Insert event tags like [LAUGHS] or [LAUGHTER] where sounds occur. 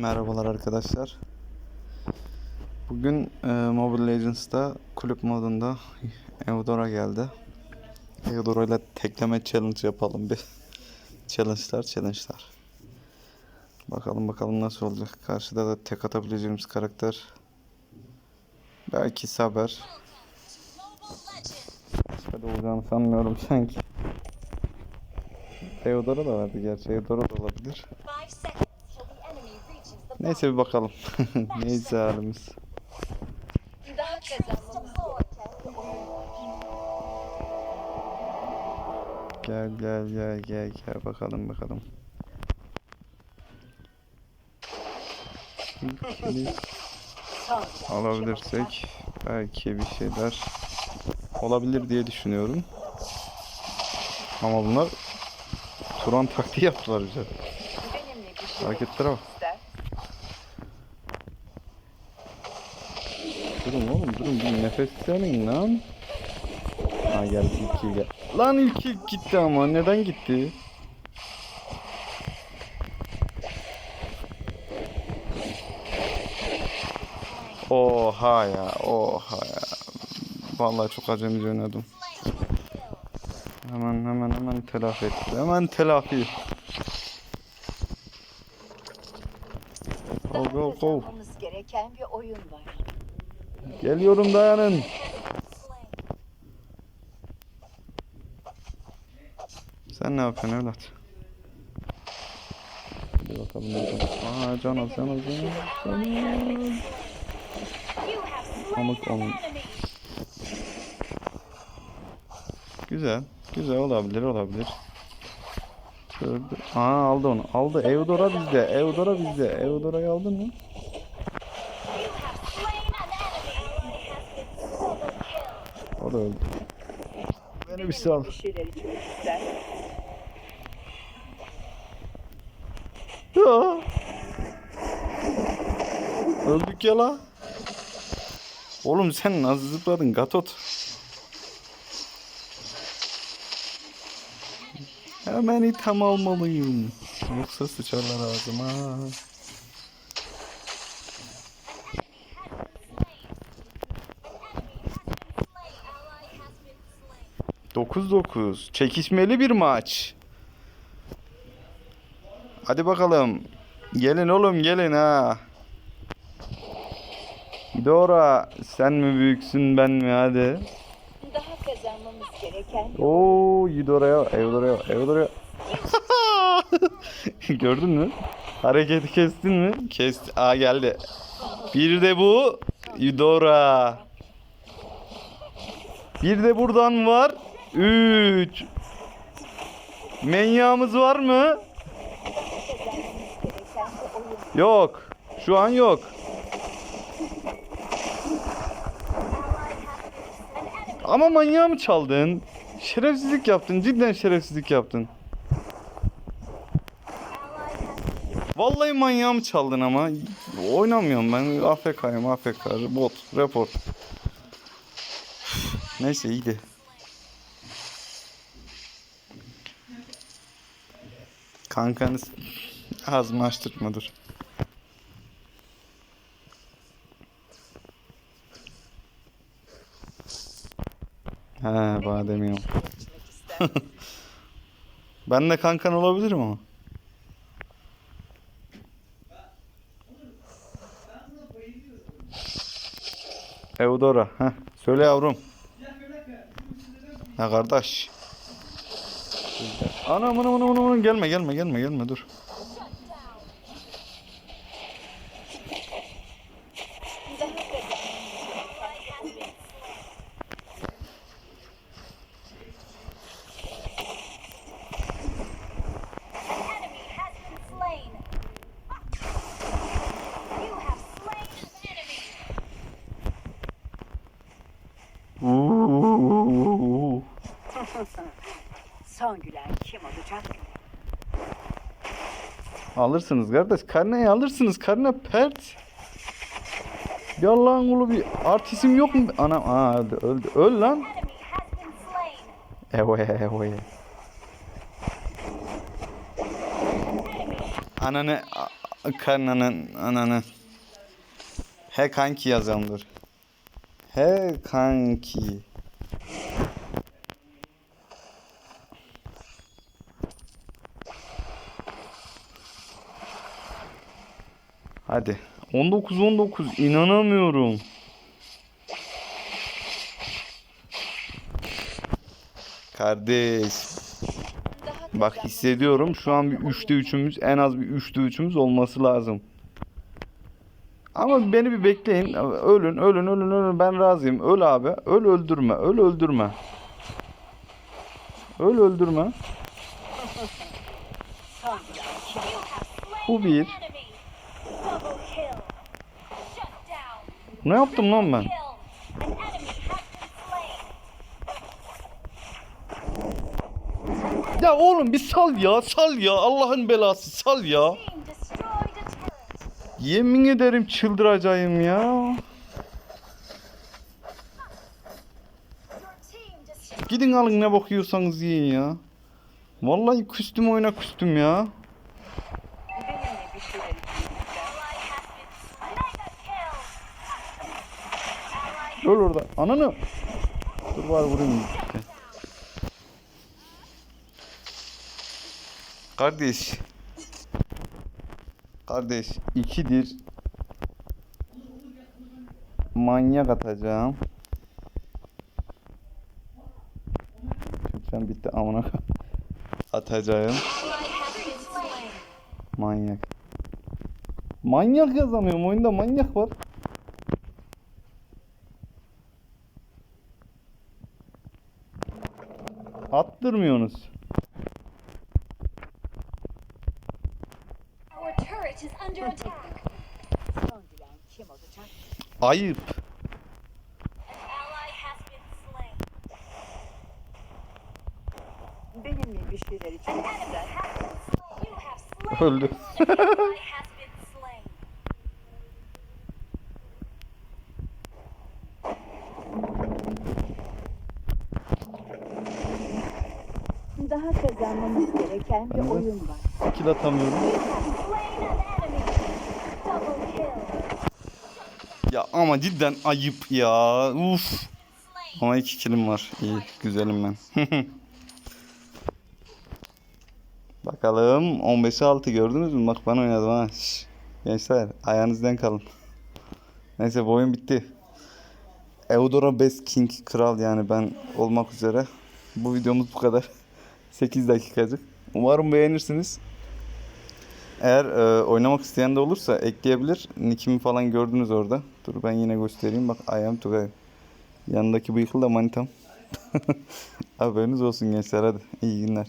Merhabalar arkadaşlar. Bugün e, Mobile Legends'ta kulüp modunda Eudora geldi. Eudora ile tekleme challenge yapalım bir. [LAUGHS] Challenge'lar, challenge'lar. Bakalım bakalım nasıl olacak. Karşıda da tek atabileceğimiz karakter. Belki Saber. Da olacağını sanmıyorum sanki. Eudora da vardı gerçi. Eudora da olabilir. Neyse bir bakalım. [LAUGHS] Neyse halimiz. Daha kazanmamız Gel gel gel gel gel bakalım bakalım. İkili [LAUGHS] alabilirsek belki bir şeyler olabilir diye düşünüyorum. Ama bunlar Turan taktiği yaptılar bize. Şey Hareketlere bak. ister. Durun oğlum durun bir nefeslenin lan. Ha geldi ilk kill gel. Lan ilk kill gitti ama neden gitti? Oha ya oha ya. Vallahi çok acemice oynadım. Hemen hemen hemen telafi etti. Hemen telafi. Go go go. gereken bir oyun var. Geliyorum dayanın. Sen ne yapıyorsun evlat? Hadi bakalım. bakalım. Aa can al can al can al. Pamuk enemy. Güzel. Güzel olabilir olabilir. Gördü. Aa aldı onu. Aldı. Eudora bizde. Eudora bizde. Eudora'yı aldın mı? O da öldü. Beni bir sal. Bir şeyler içmek ister. Ya. Öldük ya la. Oğlum sen nasıl zıpladın Gatot? Hemen itham almalıyım. Yoksa sıçarlar ağzıma. Dokuz dokuz. Çekişmeli bir maç. Hadi bakalım. Gelin oğlum gelin ha. Dora sen mi büyüksün ben mi hadi. Daha kazanmamız gereken Oo Yudora'ya Eudora'ya Eudora'ya. [LAUGHS] Gördün mü? Hareketi kestin mi? Kesti. Aa geldi. Bir de bu Yudora. Bir de buradan var. 3. Menyağımız var mı? Yok. Şu an yok. Ama manyağı mı çaldın? Şerefsizlik yaptın. Cidden şerefsizlik yaptın. Vallahi manyağı mı çaldın ama? Oynamıyorum ben. AFK'yım AFK. Bot. Report. Neyse iyiydi. Kankanız ağzımı açtırtma dur. He badem yiyorum. [LAUGHS] Ben de kankan olabilirim ama. Eudora. Heh. Söyle yavrum. Ha kardeş. Ana ana ana ana ana gelme gelme gelme gelme dur. [LAUGHS] Son gülen kim olacak? Alırsınız kardeş. Karneyi alırsınız. Karne pert. Ya Allah'ın kulu bir artistim yok mu? Anam aa öldü öldü. Öl lan. Evoye evoye. Ananı Karnının ananı. He kanki yazalım dur. He kanki. Hadi. 19 19 inanamıyorum. Kardeş. Bak hissediyorum şu an bir 3'te 3'ümüz en az bir 3'te 3'ümüz olması lazım. Ama beni bir bekleyin. Ölün, ölün, ölün, ölün. Ben razıyım. Öl abi. Öl öldürme. Öl öldürme. Öl öldürme. Bu bir. Ne yaptım lan ben? Ya oğlum bir sal ya. Sal ya. Allah'ın belası. Sal ya. Yemin ederim çıldıracağım ya. Gidin alın ne bakıyorsanız yiyin ya. Vallahi küstüm oyuna küstüm ya. Öl orada. Ananı. Dur var vurayım. Kardeş. Kardeş ikidir. Manyak atacağım. Şükran bitti amına. Atacağım. Manyak. Manyak yazamıyorum. Oyunda manyak var. Olacak? Ayıp. Benimle bir şeyler için enemy kazanmamız gereken bir oyun var. Kill atamıyorum. Ya ama cidden ayıp ya. Uf. Ama iki killim var. İyi. Güzelim ben. [LAUGHS] Bakalım 15'e 6 gördünüz mü? Bak ben oynadım ha. Şş. Gençler ayağınızdan kalın. Neyse bu oyun bitti. Eudora Best King Kral yani ben olmak üzere. Bu videomuz bu kadar. 8 dakikacık. Umarım beğenirsiniz. Eğer e, oynamak isteyen de olursa ekleyebilir. Nick'imi falan gördünüz orada. Dur ben yine göstereyim. Bak I am Tugay. Yanındaki bıyıklı da manitam. [LAUGHS] Haberiniz olsun gençler hadi. İyi günler.